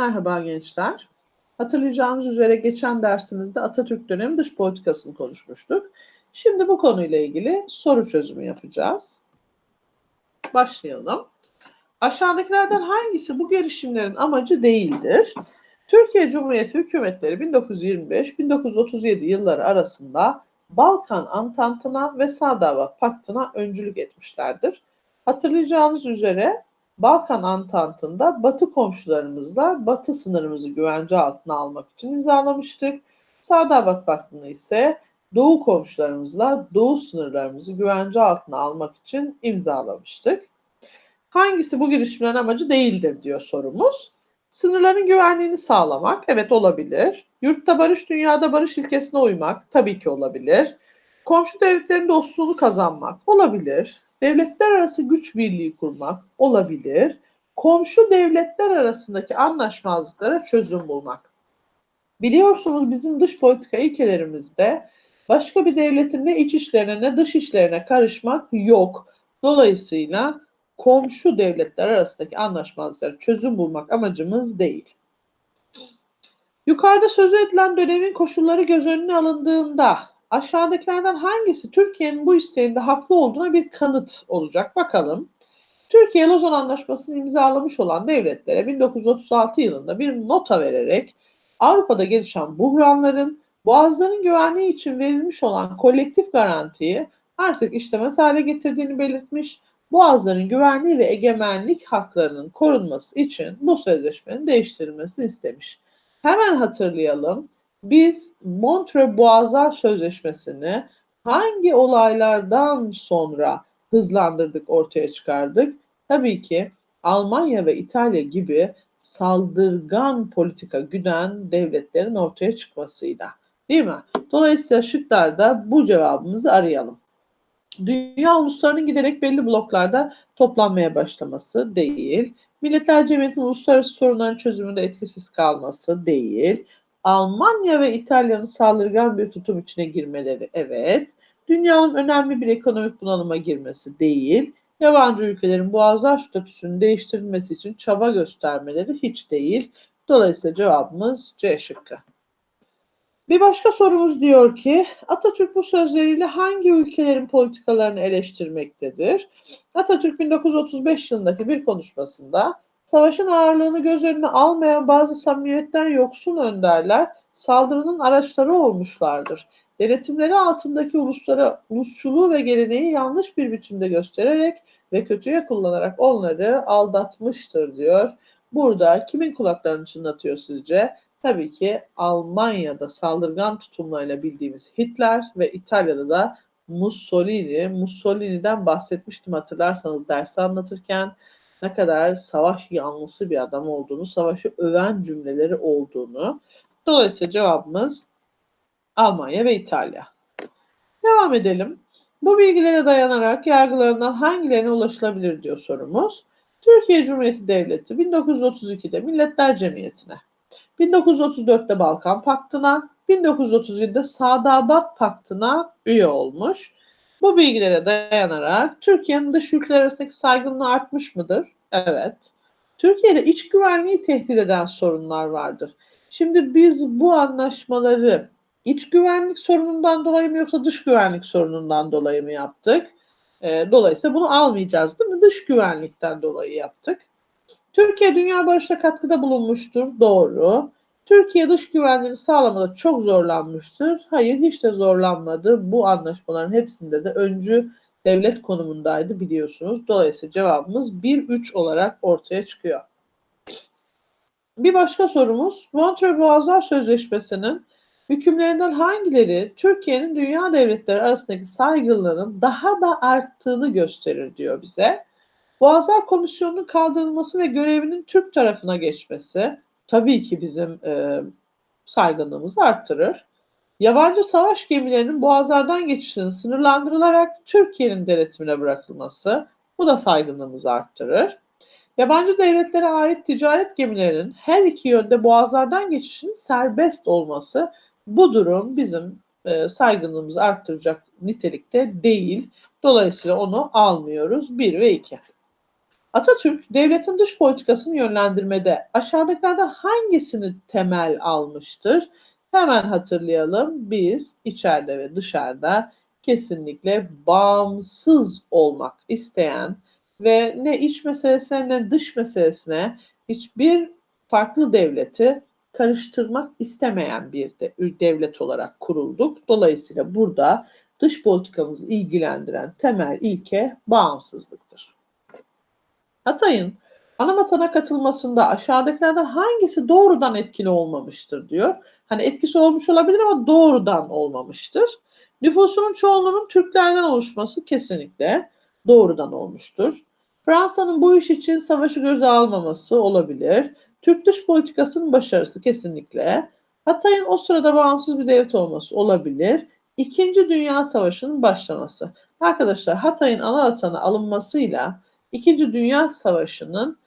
Merhaba gençler. Hatırlayacağınız üzere geçen dersimizde Atatürk dönemi dış politikasını konuşmuştuk. Şimdi bu konuyla ilgili soru çözümü yapacağız. Başlayalım. Aşağıdakilerden hangisi bu girişimlerin amacı değildir? Türkiye Cumhuriyeti hükümetleri 1925-1937 yılları arasında Balkan Antantı'na ve Sadavat Paktı'na öncülük etmişlerdir. Hatırlayacağınız üzere Balkan Antantı'nda Batı komşularımızla Batı sınırımızı güvence altına almak için imzalamıştık. Sadavat Paktı'nı ise Doğu komşularımızla Doğu sınırlarımızı güvence altına almak için imzalamıştık. Hangisi bu girişimlerin amacı değildir diyor sorumuz. Sınırların güvenliğini sağlamak, evet olabilir. Yurtta barış, dünyada barış ilkesine uymak, tabii ki olabilir. Komşu devletlerin dostluğunu kazanmak, olabilir. Devletler arası güç birliği kurmak, olabilir. Komşu devletler arasındaki anlaşmazlıklara çözüm bulmak. Biliyorsunuz bizim dış politika ilkelerimizde başka bir devletin ne iç işlerine ne dış işlerine karışmak yok. Dolayısıyla komşu devletler arasındaki anlaşmazlıklara çözüm bulmak amacımız değil. Yukarıda sözü edilen dönemin koşulları göz önüne alındığında aşağıdakilerden hangisi Türkiye'nin bu isteğinde haklı olduğuna bir kanıt olacak bakalım. Türkiye Lozan Anlaşması'nı imzalamış olan devletlere 1936 yılında bir nota vererek Avrupa'da gelişen buhranların boğazların güvenliği için verilmiş olan kolektif garantiyi artık işlemez hale getirdiğini belirtmiş boğazların güvenliği ve egemenlik haklarının korunması için bu sözleşmenin değiştirilmesi istemiş. Hemen hatırlayalım. Biz Montreux Boğazlar Sözleşmesi'ni hangi olaylardan sonra hızlandırdık, ortaya çıkardık? Tabii ki Almanya ve İtalya gibi saldırgan politika güden devletlerin ortaya çıkmasıyla. Değil mi? Dolayısıyla şıklarda bu cevabımızı arayalım. Dünya uluslarının giderek belli bloklarda toplanmaya başlaması değil. Milletler Cemiyeti'nin uluslararası sorunların çözümünde etkisiz kalması değil. Almanya ve İtalya'nın saldırgan bir tutum içine girmeleri evet. Dünyanın önemli bir ekonomik bunalıma girmesi değil. Yabancı ülkelerin boğazlar statüsünün değiştirilmesi için çaba göstermeleri hiç değil. Dolayısıyla cevabımız C şıkkı. Bir başka sorumuz diyor ki Atatürk bu sözleriyle hangi ülkelerin politikalarını eleştirmektedir? Atatürk 1935 yılındaki bir konuşmasında savaşın ağırlığını göz önüne almayan bazı samimiyetten yoksun önderler saldırının araçları olmuşlardır. Denetimleri altındaki uluslara ulusçuluğu ve geleneği yanlış bir biçimde göstererek ve kötüye kullanarak onları aldatmıştır diyor. Burada kimin kulaklarını çınlatıyor sizce? Tabii ki Almanya'da saldırgan tutumlarıyla bildiğimiz Hitler ve İtalya'da da Mussolini. Mussolini'den bahsetmiştim hatırlarsanız dersi anlatırken ne kadar savaş yanlısı bir adam olduğunu, savaşı öven cümleleri olduğunu. Dolayısıyla cevabımız Almanya ve İtalya. Devam edelim. Bu bilgilere dayanarak yargılarından hangilerine ulaşılabilir diyor sorumuz. Türkiye Cumhuriyeti Devleti 1932'de Milletler Cemiyeti'ne 1934'te Balkan Paktı'na, 1937'de Sadabat Paktı'na üye olmuş. Bu bilgilere dayanarak Türkiye'nin dış ülkeler arasındaki saygınlığı artmış mıdır? Evet. Türkiye'de iç güvenliği tehdit eden sorunlar vardır. Şimdi biz bu anlaşmaları iç güvenlik sorunundan dolayı mı yoksa dış güvenlik sorunundan dolayı mı yaptık? Dolayısıyla bunu almayacağız değil mi? Dış güvenlikten dolayı yaptık. Türkiye dünya barışına katkıda bulunmuştur. Doğru. Türkiye dış güvenliğini sağlamada çok zorlanmıştır. Hayır hiç de zorlanmadı. Bu anlaşmaların hepsinde de öncü devlet konumundaydı biliyorsunuz. Dolayısıyla cevabımız 1-3 olarak ortaya çıkıyor. Bir başka sorumuz Montreux Boğazlar Sözleşmesi'nin hükümlerinden hangileri Türkiye'nin dünya devletleri arasındaki saygınlığının daha da arttığını gösterir diyor bize. Boğazlar Komisyonu'nun kaldırılması ve görevinin Türk tarafına geçmesi tabii ki bizim e, saygınlığımızı arttırır. Yabancı savaş gemilerinin boğazlardan geçişinin sınırlandırılarak Türkiye'nin denetimine bırakılması bu da saygınlığımızı arttırır. Yabancı devletlere ait ticaret gemilerinin her iki yönde boğazlardan geçişinin serbest olması bu durum bizim e, saygınlığımızı arttıracak nitelikte değil. Dolayısıyla onu almıyoruz. 1 ve 2. Atatürk devletin dış politikasını yönlendirmede aşağıdakilerden hangisini temel almıştır? Hemen hatırlayalım. Biz içeride ve dışarıda kesinlikle bağımsız olmak isteyen ve ne iç meselesine ne dış meselesine hiçbir farklı devleti karıştırmak istemeyen bir de, devlet olarak kurulduk. Dolayısıyla burada dış politikamızı ilgilendiren temel ilke bağımsızlıktır. Hatay'ın ana vatana katılmasında aşağıdakilerden hangisi doğrudan etkili olmamıştır diyor. Hani etkisi olmuş olabilir ama doğrudan olmamıştır. Nüfusunun çoğunluğunun Türklerden oluşması kesinlikle doğrudan olmuştur. Fransa'nın bu iş için savaşı göze almaması olabilir. Türk dış politikasının başarısı kesinlikle. Hatay'ın o sırada bağımsız bir devlet olması olabilir. İkinci Dünya Savaşı'nın başlaması. Arkadaşlar Hatay'ın ana vatanı alınmasıyla İkinci Dünya Savaşı'nın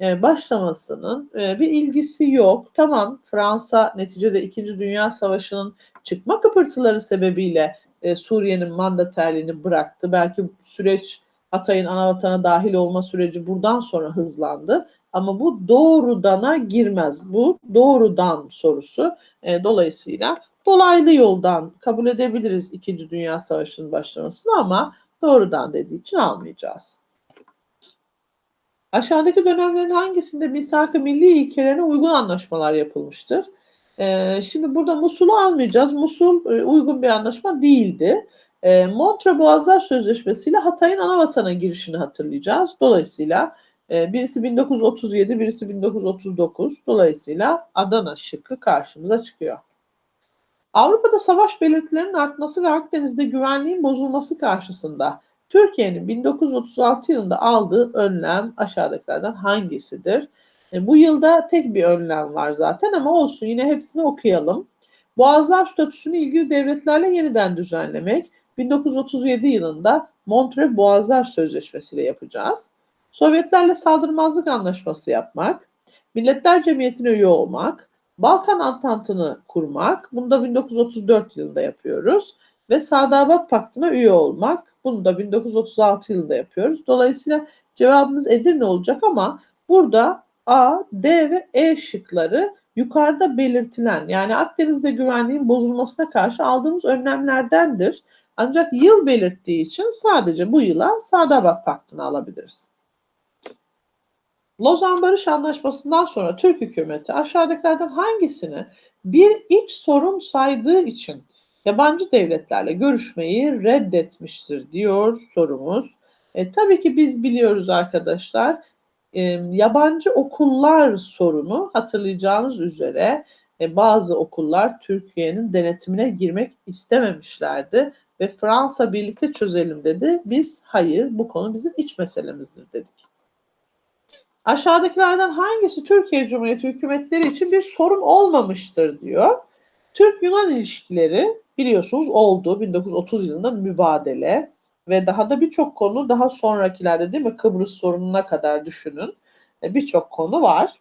e, başlamasının e, bir ilgisi yok. Tamam Fransa neticede İkinci Dünya Savaşı'nın çıkma kıpırtıları sebebiyle e, Suriye'nin mandaterliğini bıraktı. Belki süreç Hatay'ın anavatana dahil olma süreci buradan sonra hızlandı. Ama bu doğrudana girmez. Bu doğrudan sorusu. E, dolayısıyla dolaylı yoldan kabul edebiliriz İkinci Dünya Savaşı'nın başlamasını ama doğrudan dediği için almayacağız. Aşağıdaki dönemlerin hangisinde misak-ı milli ilkelerine uygun anlaşmalar yapılmıştır? Ee, şimdi burada Musul'u almayacağız. Musul e, uygun bir anlaşma değildi. E, Montre Boğazlar Sözleşmesi ile Hatay'ın ana vatana girişini hatırlayacağız. Dolayısıyla e, birisi 1937, birisi 1939. Dolayısıyla Adana şıkkı karşımıza çıkıyor. Avrupa'da savaş belirtilerinin artması ve Akdeniz'de güvenliğin bozulması karşısında Türkiye'nin 1936 yılında aldığı önlem aşağıdakilerden hangisidir? E, bu yılda tek bir önlem var zaten ama olsun yine hepsini okuyalım. Boğazlar statüsünü ilgili devletlerle yeniden düzenlemek 1937 yılında Montre Boğazlar Sözleşmesi ile yapacağız. Sovyetlerle saldırmazlık anlaşması yapmak, Milletler Cemiyeti'ne üye olmak, Balkan Antantı'nı kurmak, bunu da 1934 yılında yapıyoruz ve Sadabat Paktı'na üye olmak, bunu da 1936 yılında yapıyoruz. Dolayısıyla cevabımız Edirne olacak ama burada A, D ve E şıkları yukarıda belirtilen yani Akdeniz'de güvenliğin bozulmasına karşı aldığımız önlemlerdendir. Ancak yıl belirttiği için sadece bu yıla Sadabat Paktı'nı alabiliriz. Lozan Barış Anlaşması'ndan sonra Türk hükümeti aşağıdakilerden hangisini bir iç sorun saydığı için yabancı devletlerle görüşmeyi reddetmiştir diyor sorumuz. E, tabii ki biz biliyoruz arkadaşlar e, yabancı okullar sorunu hatırlayacağınız üzere e, bazı okullar Türkiye'nin denetimine girmek istememişlerdi ve Fransa birlikte çözelim dedi. Biz hayır bu konu bizim iç meselemizdir dedik. Aşağıdakilerden hangisi Türkiye Cumhuriyeti hükümetleri için bir sorun olmamıştır diyor. Türk-Yunan ilişkileri biliyorsunuz oldu 1930 yılında mübadele ve daha da birçok konu daha sonrakilerde değil mi Kıbrıs sorununa kadar düşünün e, birçok konu var.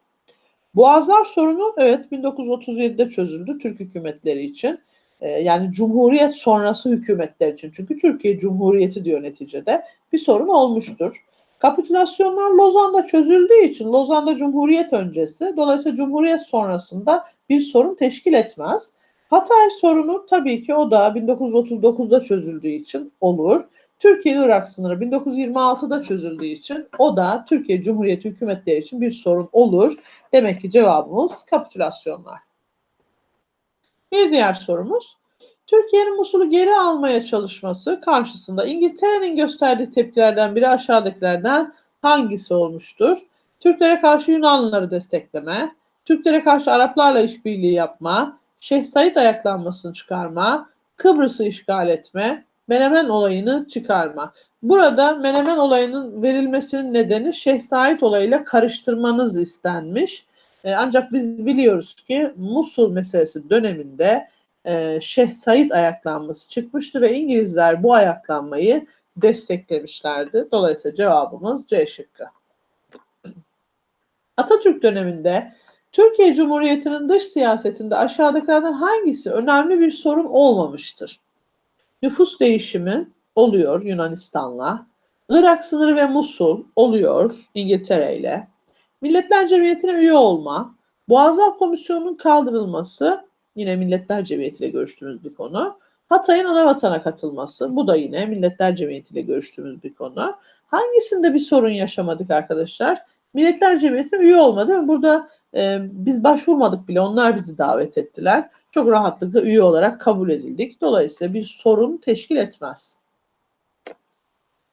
Boğazlar sorunu evet 1937'de çözüldü Türk hükümetleri için. E, yani Cumhuriyet sonrası hükümetler için. Çünkü Türkiye Cumhuriyeti diyor neticede. Bir sorun olmuştur. Kapitülasyonlar Lozan'da çözüldüğü için Lozan'da Cumhuriyet öncesi dolayısıyla Cumhuriyet sonrasında bir sorun teşkil etmez. Hatay sorunu tabii ki o da 1939'da çözüldüğü için olur. Türkiye-Irak sınırı 1926'da çözüldüğü için o da Türkiye Cumhuriyeti hükümetleri için bir sorun olur. Demek ki cevabımız kapitülasyonlar. Bir diğer sorumuz. Türkiye'nin Musul'u geri almaya çalışması karşısında İngiltere'nin gösterdiği tepkilerden biri aşağıdakilerden hangisi olmuştur? Türklere karşı Yunanlıları destekleme, Türklere karşı Araplarla işbirliği yapma, Şeyh Said ayaklanmasını çıkarma, Kıbrıs'ı işgal etme, Menemen olayını çıkarma. Burada Menemen olayının verilmesinin nedeni Şeyh Said olayıyla karıştırmanız istenmiş. E, ancak biz biliyoruz ki Musul meselesi döneminde e, Şeyh Said ayaklanması çıkmıştı ve İngilizler bu ayaklanmayı desteklemişlerdi. Dolayısıyla cevabımız C şıkkı. Atatürk döneminde Türkiye Cumhuriyeti'nin dış siyasetinde aşağıdakilerden hangisi önemli bir sorun olmamıştır? Nüfus değişimi oluyor Yunanistan'la. Irak sınırı ve Musul oluyor İngiltere ile. Milletler Cemiyeti'ne üye olma, Boğazlar Komisyonu'nun kaldırılması yine Milletler Cemiyeti ile görüştüğümüz bir konu. Hatay'ın ana vatana katılması bu da yine Milletler Cemiyeti ile görüştüğümüz bir konu. Hangisinde bir sorun yaşamadık arkadaşlar? Milletler Cemiyeti'ne üye olmadı ve burada e, biz başvurmadık bile onlar bizi davet ettiler. Çok rahatlıkla üye olarak kabul edildik. Dolayısıyla bir sorun teşkil etmez.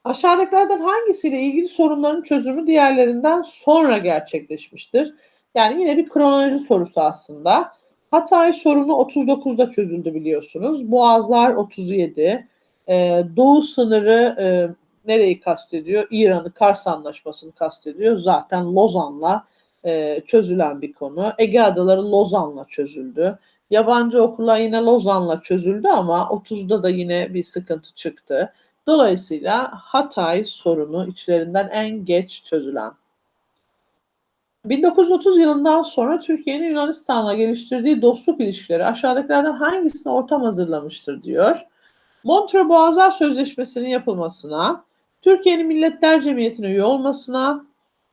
Aşağıdakilerden hangisiyle ilgili sorunların çözümü diğerlerinden sonra gerçekleşmiştir? Yani yine bir kronoloji sorusu aslında. Hatay sorunu 39'da çözüldü biliyorsunuz. Boğazlar 37. Ee, Doğu sınırı e, nereyi kastediyor? İran'ı Kars Anlaşması'nı kastediyor. Zaten Lozan'la e, çözülen bir konu. Ege Adaları Lozan'la çözüldü. Yabancı okullar yine Lozan'la çözüldü ama 30'da da yine bir sıkıntı çıktı. Dolayısıyla Hatay sorunu içlerinden en geç çözülen. 1930 yılından sonra Türkiye'nin Yunanistan'la geliştirdiği dostluk ilişkileri aşağıdakilerden hangisine ortam hazırlamıştır diyor. Montreux Boğazlar Sözleşmesi'nin yapılmasına, Türkiye'nin Milletler Cemiyeti'ne üye olmasına,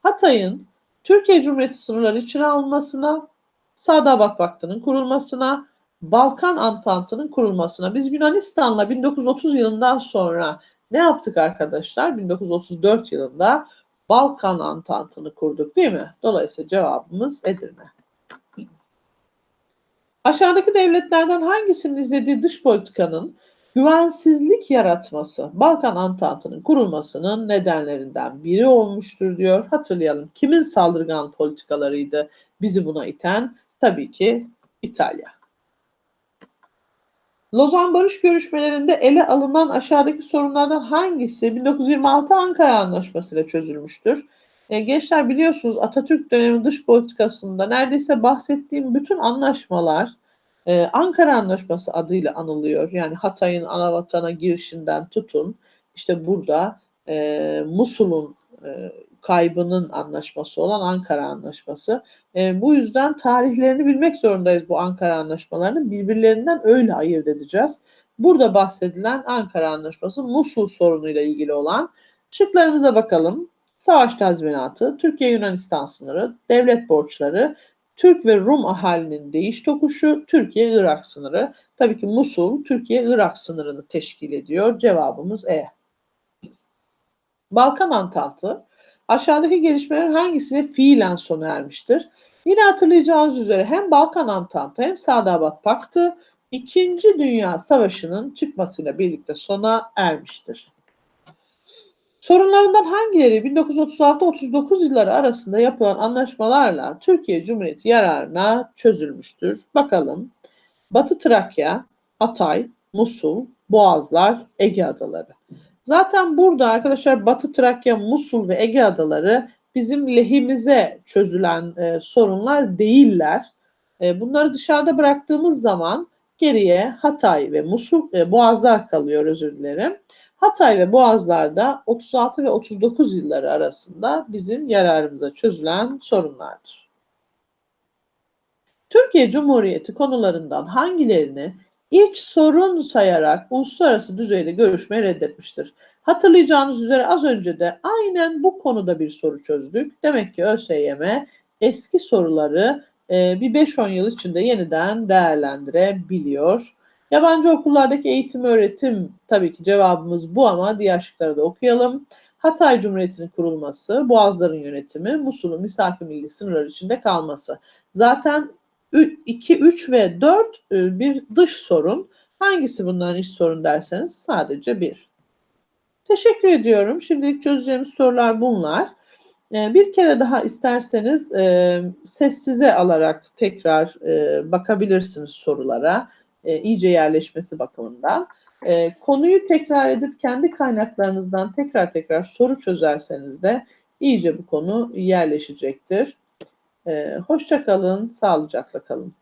Hatay'ın Türkiye Cumhuriyeti sınırları içine alınmasına, Sadabat Vakfı'nın kurulmasına, Balkan Antantı'nın kurulmasına. Biz Yunanistan'la 1930 yılından sonra ne yaptık arkadaşlar? 1934 yılında Balkan Antantı'nı kurduk değil mi? Dolayısıyla cevabımız Edirne. Aşağıdaki devletlerden hangisinin izlediği dış politikanın güvensizlik yaratması Balkan Antantı'nın kurulmasının nedenlerinden biri olmuştur diyor. Hatırlayalım kimin saldırgan politikalarıydı bizi buna iten? Tabii ki İtalya. Lozan Barış görüşmelerinde ele alınan aşağıdaki sorunlardan hangisi 1926 Ankara Anlaşması ile çözülmüştür? E, gençler biliyorsunuz Atatürk dönemi dış politikasında neredeyse bahsettiğim bütün anlaşmalar e, Ankara Anlaşması adıyla anılıyor. Yani Hatay'ın anavatana girişinden tutun işte burada e, Musul'un e, kaybının anlaşması olan Ankara Anlaşması. E, bu yüzden tarihlerini bilmek zorundayız bu Ankara Anlaşmalarının. Birbirlerinden öyle ayırt edeceğiz. Burada bahsedilen Ankara Anlaşması Musul sorunuyla ilgili olan. Şıklarımıza bakalım. Savaş tazminatı, Türkiye-Yunanistan sınırı, devlet borçları, Türk ve Rum ahalinin değiş tokuşu, Türkiye-Irak sınırı. Tabii ki Musul, Türkiye-Irak sınırını teşkil ediyor. Cevabımız E. Balkan Antantı, Aşağıdaki gelişmelerin hangisine fiilen sona ermiştir? Yine hatırlayacağınız üzere hem Balkan Antantı hem Sadabat Paktı İkinci Dünya Savaşı'nın çıkmasıyla birlikte sona ermiştir. Sorunlarından hangileri 1936-39 yılları arasında yapılan anlaşmalarla Türkiye Cumhuriyeti yararına çözülmüştür? Bakalım. Batı Trakya, Hatay, Musul, Boğazlar, Ege Adaları. Zaten burada arkadaşlar Batı Trakya, Musul ve Ege Adaları bizim lehimize çözülen e, sorunlar değiller. E, bunları dışarıda bıraktığımız zaman geriye Hatay ve Musul, e, Boğazlar kalıyor özür dilerim. Hatay ve Boğazlar'da 36 ve 39 yılları arasında bizim yararımıza çözülen sorunlardır. Türkiye Cumhuriyeti konularından hangilerini iç sorun sayarak uluslararası düzeyde görüşmeyi reddetmiştir. Hatırlayacağınız üzere az önce de aynen bu konuda bir soru çözdük. Demek ki ÖSYM eski soruları e, bir 5-10 yıl içinde yeniden değerlendirebiliyor. Yabancı okullardaki eğitim öğretim tabii ki cevabımız bu ama diğer şıkları da okuyalım. Hatay Cumhuriyeti'nin kurulması, Boğazların yönetimi, Musul'un misaki milli sınırlar içinde kalması. Zaten 2, 3 ve 4 e, bir dış sorun. Hangisi bunların iç sorun derseniz sadece bir. Teşekkür ediyorum. Şimdilik çözeceğimiz sorular bunlar. E, bir kere daha isterseniz e, sessize alarak tekrar bakabilirsiniz sorulara. İyice yerleşmesi bakımından. Konuyu tekrar edip kendi kaynaklarınızdan tekrar tekrar soru çözerseniz de iyice bu konu yerleşecektir. Ee, hoşça sağlıcakla kalın.